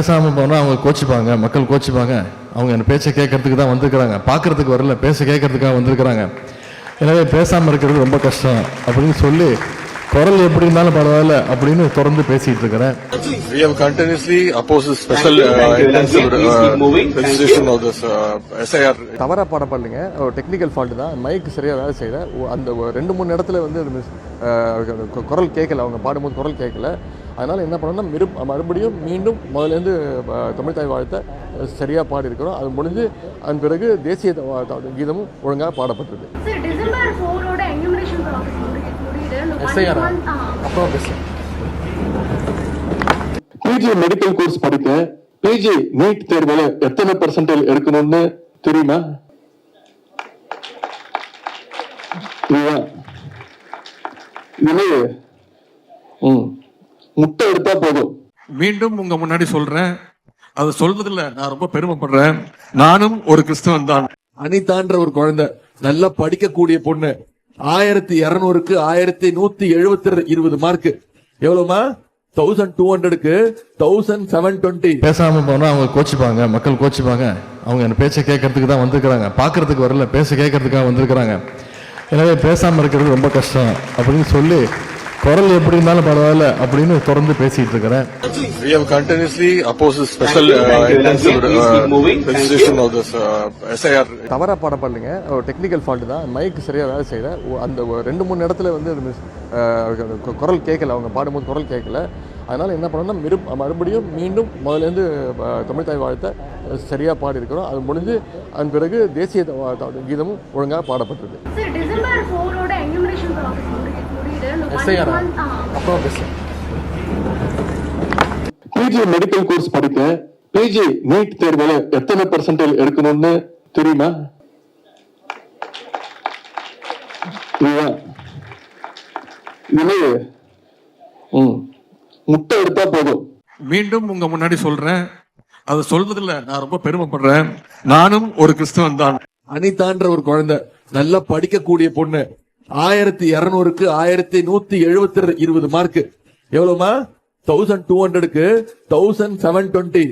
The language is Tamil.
பேசாம போனா அவங்க கோச்சிப்பாங்க மக்கள் கோச்சிப்பாங்க. அவங்க என் பேச்சை கேட்கறதுக்கு தான் வந்திருக்கிறாங்க. பார்க்கறதுக்கு வரல பேச கேட்கறதுக்காக வந்திருக்கிறாங்க. எனவே பேசாம இருக்கிறது ரொம்ப கஷ்டம் அப்படின்னு சொல்லி குரல் எப்படி இருந்தாலும் பரவாயில்ல அப்படின்னு தொடர்ந்து பேசிட்டு இருக்கிறேன். We have continuously opposed this special uh, uh, registration of this uh, SIR. தவறாக பாடப்படலைங்க ஒரு டெக்னிக்கல் ஃபால்ட் தான். மைக் சரியாக வேலை செய்யல. அந்த ஒரு ரெண்டு மூணு இடத்துல வந்து குரல் கேட்கல. அவங்க பாடும்போது குரல் கேட்கல. அதனால் என்ன பண்ணோம்னா மிரு மறுபடியும் மீண்டும் முதலேருந்து தமிழ் தாய் வாழ்த்தை சரியாக பாடியிருக்கிறோம். அது முடிஞ்சு அதன் பிறகு தேசிய கீதமும் ஒழுங்காக பாடப்பட்டது. அப்புறம் பேசுகிறேன் பிஜி மெடிக்கல் கோர்ஸ் படிக்க பிஜி நீட் தேர்வுல எத்தனை பெர்சன்டேஜ் எடுக்கணும்னு தெரியுமா? இதுதான் இது ம். முட்டை எடுத்தா போதும். மீண்டும் உங்க முன்னாடி சொல்றேன். அது சொல்றதுல நான் ரொம்ப பெருமைப்படுறேன். நானும் ஒரு கிறிஸ்தவன் தான். அனிதான்ற ஒரு குழந்தை நல்லா படிக்கக்கூடிய பொண்ணு ஆயிரத்தி இருநூறுக்கு ஆயிரத்தி நூத்தி எழுபத்தி இருபது மார்க் எவ்வளவுமா? தௌசண்ட் டூ ஹண்ட்ரடுக்கு தௌசண்ட் செவன் டுவெண்ட்டி பேசாம போனா அவங்க கோச்சிப்பாங்க மக்கள் கோச்சிப்பாங்க. அவங்க என் பேச்சை கேட்கறதுக்கு தான் வந்திருக்கிறாங்க. பார்க்கறதுக்கு வரல பேச கேட்கறதுக்காக வந்திருக்கிறாங்க. எனவே பேசாம இருக்கிறது ரொம்ப கஷ்டம் அப்படின்னு சொல்லி குரல் எப்படி இருந்தாலும் பரவாயில்ல அப்படின்னு தொடர்ந்து பேசிட்டு இருக்கிறேன். We have continuously opposed special uh, uh, registration of this uh, SIR. தவறாக பாடப்படலைங்க ஒரு டெக்னிக்கல் ஃபால்ட் தான். மைக் சரியாக வேலை செய்யல. அந்த ரெண்டு மூணு இடத்துல வந்து அது குரல் கேட்கல. அவங்க பாடும்போது குரல் கேட்கல. அதனால் என்ன பண்ணோம்னா மிரு மறுபடியும் மீண்டும் முதலேருந்து தமிழ் தாய் வாழ்த்தை சரியாக பாடியிருக்கிறோம். அது முடிஞ்சு அதன் பிறகு தேசிய கீதமும் ஒழுங்காக பாடப்பட்டது. மந்த் அப்புறம் பேசுகிறேன் பிஜி மெடிக்கல் கோர்ஸ் படிக்க பிஜி நீட் தேர்வுல எத்தனை பெர்சன்டேஜ் எடுக்கணும்னு தெரியுமா? முட்டை எடுத்தா போதும். மீண்டும் உங்க முன்னாடி சொல்றேன். அது சொல்றதுல நான் ரொம்ப பெருமைப்படுறேன். நானும் ஒரு கிறிஸ்தவன் தான். அனிதான்ற ஒரு குழந்தை நல்லா படிக்கக்கூடிய பொண்ணு. ஆயிரத்தி இருநூறுக்கு ஆயிரத்தி நூத்தி எழுபத்தி இருபது மார்க் எவ்வளவுமா? தௌசண்ட் டூ ஹண்ட்ரடுக்கு தௌசண்ட் செவன் டுவெண்ட்டி